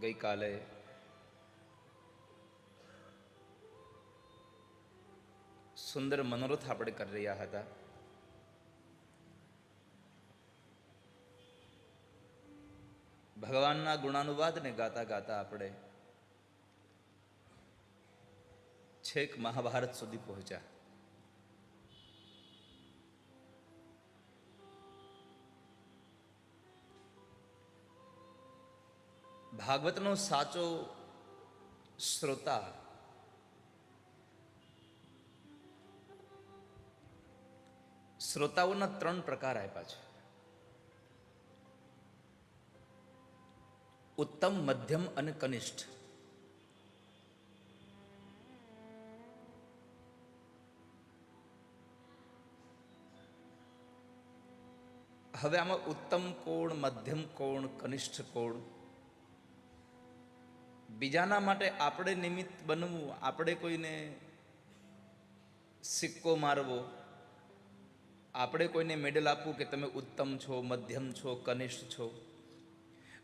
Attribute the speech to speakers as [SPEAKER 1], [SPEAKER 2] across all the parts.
[SPEAKER 1] ગઈકાલે સુંદર મનોરથ આપણે કરી રહ્યા હતા. ભગવાનના ગુણાનુવાદને ગાતા ગાતા આપણે છેક મહાભારત સુધી પહોંચ્યા. ભાગવતનો સાચો શ્રોતા શ્રોતાઓના ત્રણ પ્રકાર આપ્યા છે. ઉત્તમ, મધ્યમ અને કનિષ્ઠ. હવે આમાં ઉત્તમ કોણ, મધ્યમ કોણ, કનિષ્ઠ કોણ? બીજાના માટે આપણે નિમિત્ત બનવું, આપણે કોઈને સિક્કો મારવો, આપણે કોઈને મેડલ આપવું કે તમે ઉત્તમ છો, મધ્યમ છો, કનિષ્ઠ છો,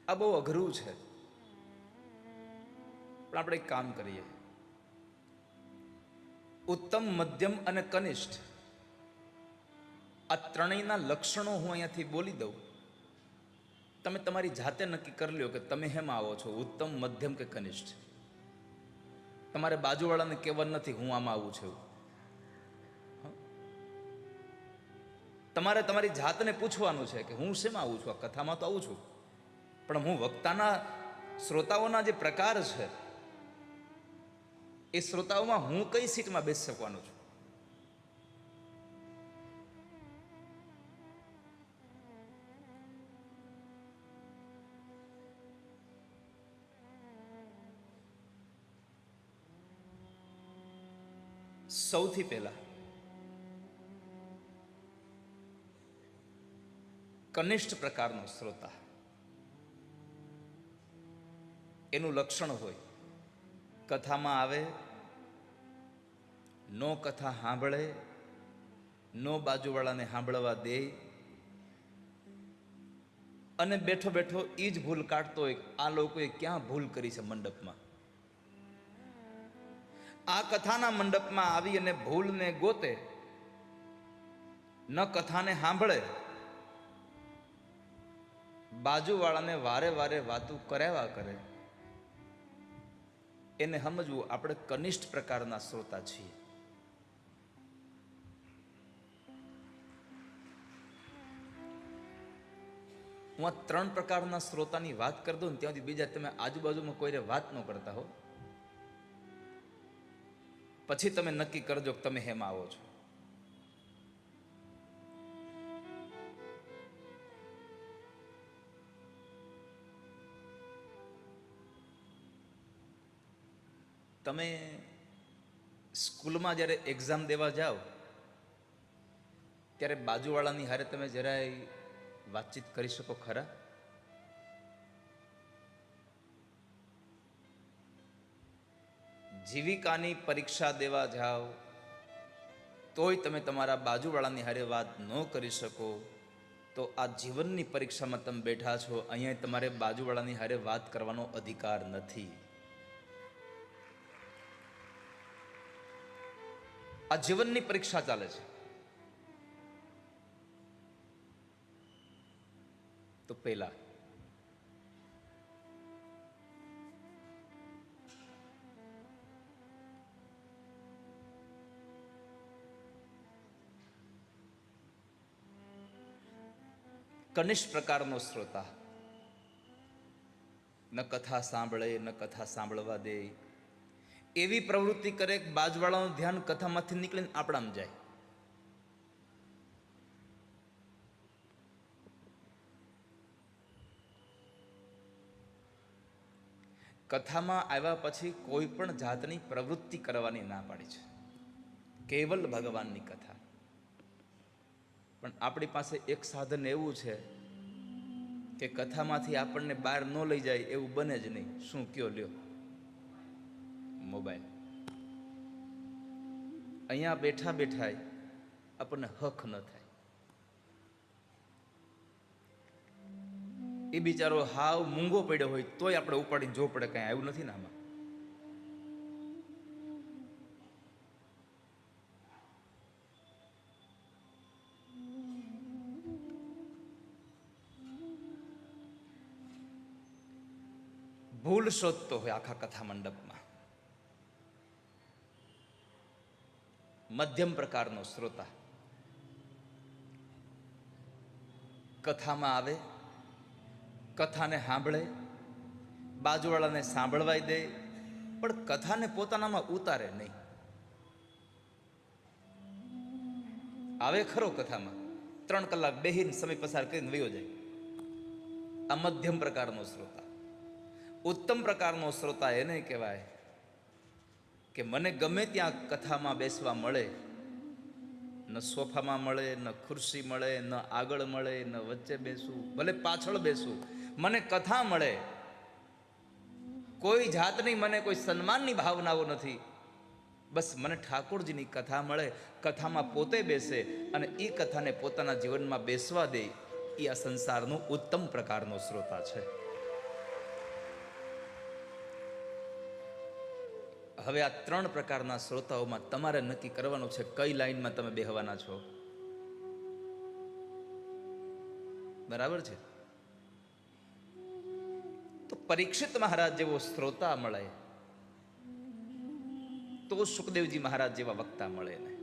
[SPEAKER 1] આ બહુ અઘરું છે. પણ આપણે એક કામ કરીએ. ઉત્તમ, મધ્યમ અને કનિષ્ઠ, આ ત્રણેયના લક્ષણો હું અહીંયાથી બોલી દઉં. તમે તમારી જાતે નક્કી કરી લ્યો કે તમે હેમ આવો છો, ઉત્તમ, મધ્યમ કે કનિષ્ઠ. તમારે બાજુવાળાને કહેવાનું નથી, હું આમાં આવું છું. તમારે તમારી જાતને પૂછવાનું છે કે હું શેમાં આવું છું? આ કથામાં તો આવું છું. પણ હું વક્તાના શ્રોતાઓના જે પ્રકાર છે, એ શ્રોતાઓમાં હું કઈ સીટમાં બેસી શકવાનો છું? સૌથી પહેલા કનિષ્ઠ પ્રકારનો શ્રોતા એનું લક્ષણ હોય. કથામાં આવે, નો કથા સાંભળે નો બાજુવાળાને સાંભળવા દે. અને બેઠો બેઠો એ જ ભૂલ કાઢતો હોય આ લોકોએ ક્યાં ભૂલ કરી છે મંડપમાં? આ કથાના મંડપમાં આવી અને ભૂલને ગોતે. ન કથાને સાંભળે. બાજુવાળાને વારે વારે વાતું કરાવ્યા કરે. એને સમજવું આપણે કનિષ્ઠ પ્રકારના શ્રોતા છીએ. હું આ ત્રણ પ્રકારના શ્રોતાની વાત કરી દઉં ને ત્યાંથી બીજા તમે આજુબાજુમાં કોઈને વાત ન કરતા હો. પછી તમે નક્કી કરજો કે તમે હેમાં આવો છો. તમે સ્કૂલમાં જ્યારે એક્ઝામ દેવા જાઓ, ત્યારે બાજુવાળાની હારે તમે જરાય વાતચીત કરી શકો ખરા? જીવિકાની પરીક્ષા દેવા જાઓ, તોય તમે તમારા બાજુવાળાની હારે વાત ન કરી શકો. તો આ જીવનની પરીક્ષામાં તમે બેઠા છો, અહીંયા તમારે બાજુવાળાની હારે વાત કરવાનો અધિકાર નથી. આ જીવનની પરીક્ષા ચાલે છે. તો પહેલા કનિષ્ઠ પ્રકારનો શ્રોતા. ન કથા સાંભળે, ન કથા સાંભળવા દે. એવી પ્રવૃત્તિ કરે કે બાજવાળાનું ધ્યાન કથામાંથી નીકળીને આપણામાં જાય. કથામાં આવ્યા પછી કોઈ પણ જાતની પ્રવૃત્તિ કરવાની ના પાડી છે. કેવલ ભગવાનની કથા. પણ આપણી પાસે એક સાધન એવું છે કે કથામાંથી આપણને બહાર ન લઈ જાય એવું બને જ નહીં. શું કયો લ્યો? મોબાઈલ. અહીંયા બેઠા બેઠા આપણને હક ન થાય. એ બિચારો હાવ મૂંગો પડ્યો હોય તોય આપણે ઉપાડીને જો પડે કાંઈ આવ્યું નથી ને આમાં. ભૂલ શોધતો હોય આખા કથા મંડપમાં. મધ્યમ પ્રકારનો શ્રોતા. કથામાં આવે, કથાને સાંભળે, બાજુવાળાને સાંભળવાય દે, પણ કથાને પોતાનામાં ઉતારે નહીં. આવે ખરો કથામાં. ત્રણ કલાક બેહીને સમય પસાર કરીને વયો જાય. આ મધ્યમ પ્રકારનો શ્રોતા. ઉત્તમ પ્રકારનો શ્રોતા એને કહેવાય કે મને ગમે ત્યાં કથામાં બેસવા મળે, ન સોફામાં મળે, ન ખુરશી મળે, ન આગળ મળે, ન વચ્ચે બેસું, ભલે પાછળ બેસું, મને કથા મળે. કોઈ જાતની મને કોઈ સન્માનની ભાવનાઓ નથી. બસ મને ઠાકોરજીની કથા મળે, કથામાં પોતે બેસે અને એ કથાને પોતાના જીવનમાં બેસવા દે. એ આ સંસારનો ઉત્તમ પ્રકારનો શ્રોતા છે. હવે આ ત્રણ પ્રકારના શ્રોતાઓમાં તમારે નક્કી કરવાનું છે કઈ લાઈનમાં તમે બેહવાના છો. બરાબર છે? તો પરીક્ષિત મહારાજ જેવો શ્રોતા મળે તો સુખદેવજી મહારાજ જેવા વક્તા મળે ને.